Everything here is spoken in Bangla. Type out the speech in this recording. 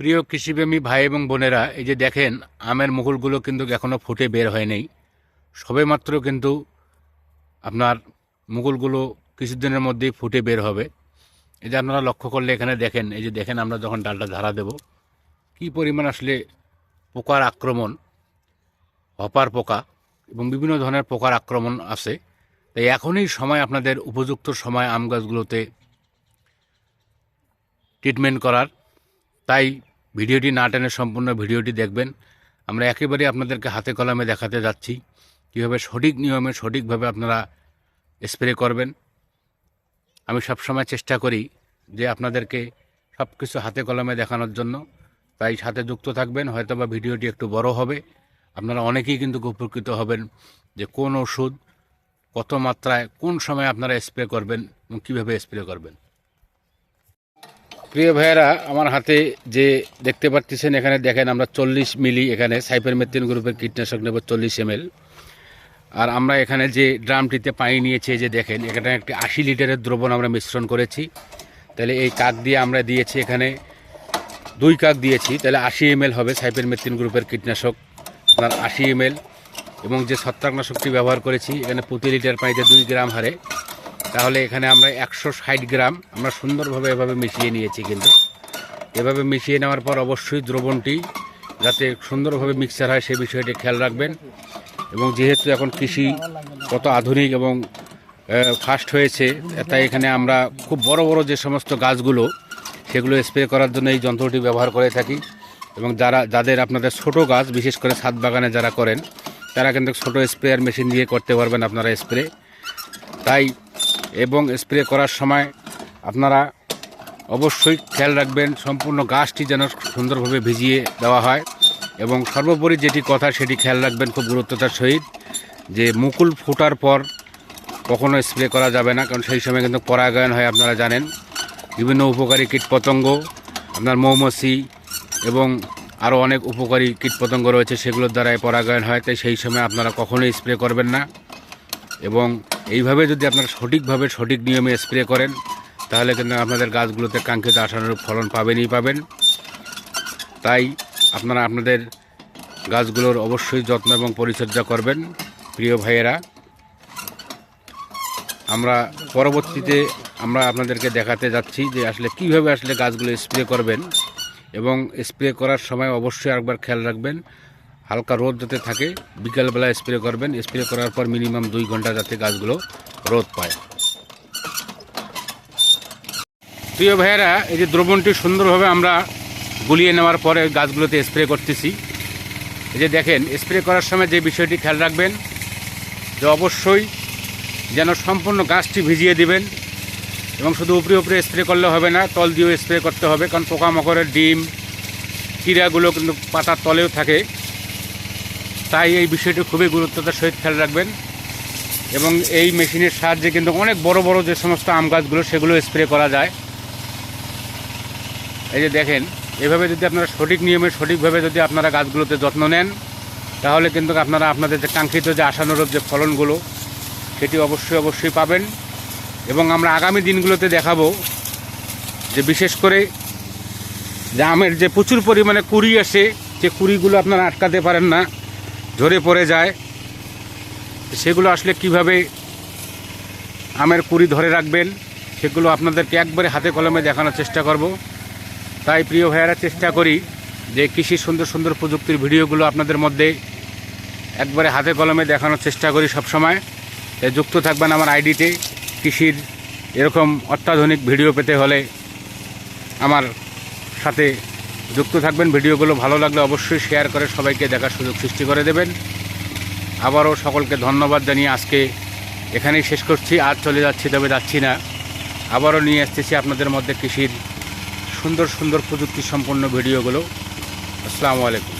প্রিয় কৃষিপ্রেমী ভাই এবং বোনেরা, এই যে দেখেন, আমের মুকুলগুলো কিন্তু এখনও ফুটে বের হয় নাই। সবেমাত্র কিন্তু আপনার মুকুলগুলো কিছুদিনের মধ্যেই ফুটে বের হবে। এই যে আপনারা লক্ষ্য করলে এখানে দেখেন, এই যে দেখেন আমরা যখন ডালটা ধারা দেব, কি পরিমাণ আসলে পোকার আক্রমণ, হপার পোকা এবং বিভিন্ন ধরনের পোকার আক্রমণ আছে। তাই এখনই সময় আপনাদের উপযুক্ত সময় আম গাছগুলোতে ট্রিটমেন্ট করার। তাই ভিডিওটি না টেনে সম্পূর্ণ ভিডিওটি দেখবেন। আমরা একেবারে আপনাদেরকে হাতে কলমে দেখাতে যাচ্ছি কীভাবে সঠিক নিয়মে সঠিকভাবে আপনারা স্প্রে করবেন। আমি সবসময় চেষ্টা করি যে আপনাদেরকে সব কিছু হাতে কলমে দেখানোর জন্য। তাই সাথে যুক্ত থাকবেন হয়তো বা ভিডিওটি একটু বড় হবে। আপনারা অনেকেই কিন্তু উপকৃত হবেন যে কোন ওষুধ কত মাত্রায় কোন সময় আপনারা স্প্রে করবেন এবং কীভাবে স্প্রে করবেন। প্রিয় ভাইয়েরা, আমার হাতে যে দেখতে পাচ্ছেন এখানে দেখেন আমরা চল্লিশ মিলি এখানে সাইফার মেথিন গ্রুপের কীটনাশক নেব চল্লিশ এম আর আমরা এখানে যে ড্রামটিতে পানি নিয়েছি যে দেখেন, এখানে একটি আশি লিটারের দ্রবণ আমরা মিশ্রণ করেছি। তাহলে এই কাক দিয়ে আমরা দিয়েছি এখানে, দুই কাক দিয়েছি, তাহলে আশি এম হবে সাইফার মেথিন গ্রুপের কীটনাশক, আপনার আশি এম এবং যে ছত্রাকনাশকটি ব্যবহার করেছি, এখানে প্রতি লিটার পানিতে দুই গ্রাম হারে। তাহলে এখানে আমরা একশো ষাট গ্রাম আমরা সুন্দরভাবে এভাবে মিশিয়ে নিয়েছি কিন্তু। এভাবে মিশিয়ে নেওয়ার পর অবশ্যই দ্রবণটি যাতে সুন্দরভাবে মিক্সার হয় সে বিষয়টি খেয়াল রাখবেন। এবং যেহেতু এখন কৃষি কত আধুনিক এবং ফাস্ট হয়েছে, তাই এখানে আমরা খুব বড় বড় যে সমস্ত গাছগুলো, সেগুলো স্প্রে করার জন্য এই যন্ত্রটি ব্যবহার করে থাকি। এবং যারা, যাদের আপনাদের ছোট গাছ, বিশেষ করে ছাদ বাগানে যারা করেন, তারা কিন্তু ছোট স্প্রেয়ার মেশিন দিয়ে করতে পারবেন আপনারা স্প্রে তাই এবং স্প্রে করার সময় আপনারা অবশ্যই খেয়াল রাখবেন, সম্পূর্ণ গাছটি যেন সুন্দরভাবে ভিজিয়ে দেওয়া হয় এবং সর্বোপরি যেটি কথা সেটি খেয়াল রাখবেন খুব গুরুত্বতার সহিত, যে মুকুল ফোটার পর কখনো স্প্রে করা যাবে না, কারণ সেই সময় কিন্তু পরাগায়ন হয়, আপনারা জানেন। বিভিন্ন উপকারী কীটপতঙ্গ, আপনার মৌমাছি এবং আরও অনেক উপকারী কীটপতঙ্গ রয়েছে, সেগুলোর দ্বারাই পরাগায়ন হয়, তাই সেই সময় আপনারা কখনোই স্প্রে করবেন না। এবং এইভাবে যদি আপনারা সঠিকভাবে সঠিক নিয়মে স্প্রে করেন, তাহলে কিন্তু আপনাদের গাছগুলোতে কাঙ্ক্ষিত আশানুরূপ ফলন পাবেনই পাবেন। তাই আপনারা আপনাদের গাছগুলোর অবশ্যই যত্ন এবং পরিচর্যা করবেন, প্রিয় ভাইয়েরা। আমরা পরবর্তীতে আমরা আপনাদেরকে দেখাতে যাচ্ছি যে আসলে কীভাবে আসলে গাছগুলো স্প্রে করবেন এবং স্প্রে করার সময় অবশ্যই একবার খেয়াল রাখবেন। হালকা রোদ যাতে থাকে বিকালবেলা স্প্রে করবেন। স্প্রে করার পর মিনিমাম দুই ঘণ্টা যাতে গাছগুলো রোদ পায়। প্রিয় ভাইয়েরা, এই যে দ্রবণটি সুন্দরভাবে আমরা গুলিয়ে নেওয়ার পরে গাছগুলোতে স্প্রে করতেছি। এই যে দেখেন স্প্রে করার সময় যে বিষয়টি খেয়াল রাখবেন, যে অবশ্যই যেন সম্পূর্ণ গাছটি ভিজিয়ে দিবেন এবং শুধু উপরে উপরে স্প্রে করলে হবে না, তল দিয়েও স্প্রে করতে হবে। কারণ পোকামাকড়ের ডিম কীড়াগুলো কিন্তু পাতার তলেও থাকে। তাই এই বিষয়টি খুবই গুরুত্বতার সহিত খেয়াল রাখবেন। এবং এই মেশিনের সাহায্যে কিন্তু অনেক বড় বড় যে সমস্ত আম গাছগুলো, সেগুলো স্প্রে করা যায়। এই যে দেখেন, এভাবে যদি আপনারা সঠিক নিয়মে, সঠিকভাবে যদি আপনারা গাছগুলোতে যত্ন নেন, তাহলে কিন্তু আপনারা আপনাদের যে কাঙ্ক্ষিত যে আশানুরূপ যে ফলনগুলো, সেটি অবশ্যই অবশ্যই পাবেন। এবং আমরা আগামী দিনগুলোতে দেখাবো যে বিশেষ করে যে আমের যে প্রচুর পরিমাণে কুড়ি আসে, যে কুড়িগুলো আপনারা আটকাতে পারেন না ঝরে পড়ে যায়। সেগুলো আসলে কীভাবে আমের কুড়ি ধরে রাখবেন, সেগুলো আপনাদেরকে একবারে হাতে কলমে দেখানোর চেষ্টা করব। তাই প্রিয় ভাইয়েরা, চেষ্টা করি যে কৃষি সুন্দর সুন্দর প্রযুক্তির ভিডিওগুলো আপনাদের মধ্যে একবারে হাতে কলমে দেখানোর চেষ্টা করি সবসময়। যুক্ত থাকবেন আমার আইডিতে। কৃষির এরকম অত্যাধুনিক ভিডিও পেতে হলে আমার সাথে যুক্ত থাকবেন। ভিডিওগুলো ভালো লাগলে অবশ্যই শেয়ার করে সবাইকে দেখার সুযোগ সৃষ্টি করে দেবেন। আবারও সকলকে ধন্যবাদ জানিয়ে আজকে এখানেই শেষ করছি। আর চলে যাচ্ছি, তবে যাচ্ছি না। আবারও নিয়ে আসতেছি আপনাদের মধ্যে কৃষির সুন্দর সুন্দর প্রযুক্তি সম্পন্ন ভিডিওগুলো। আসসালামু আলাইকুম।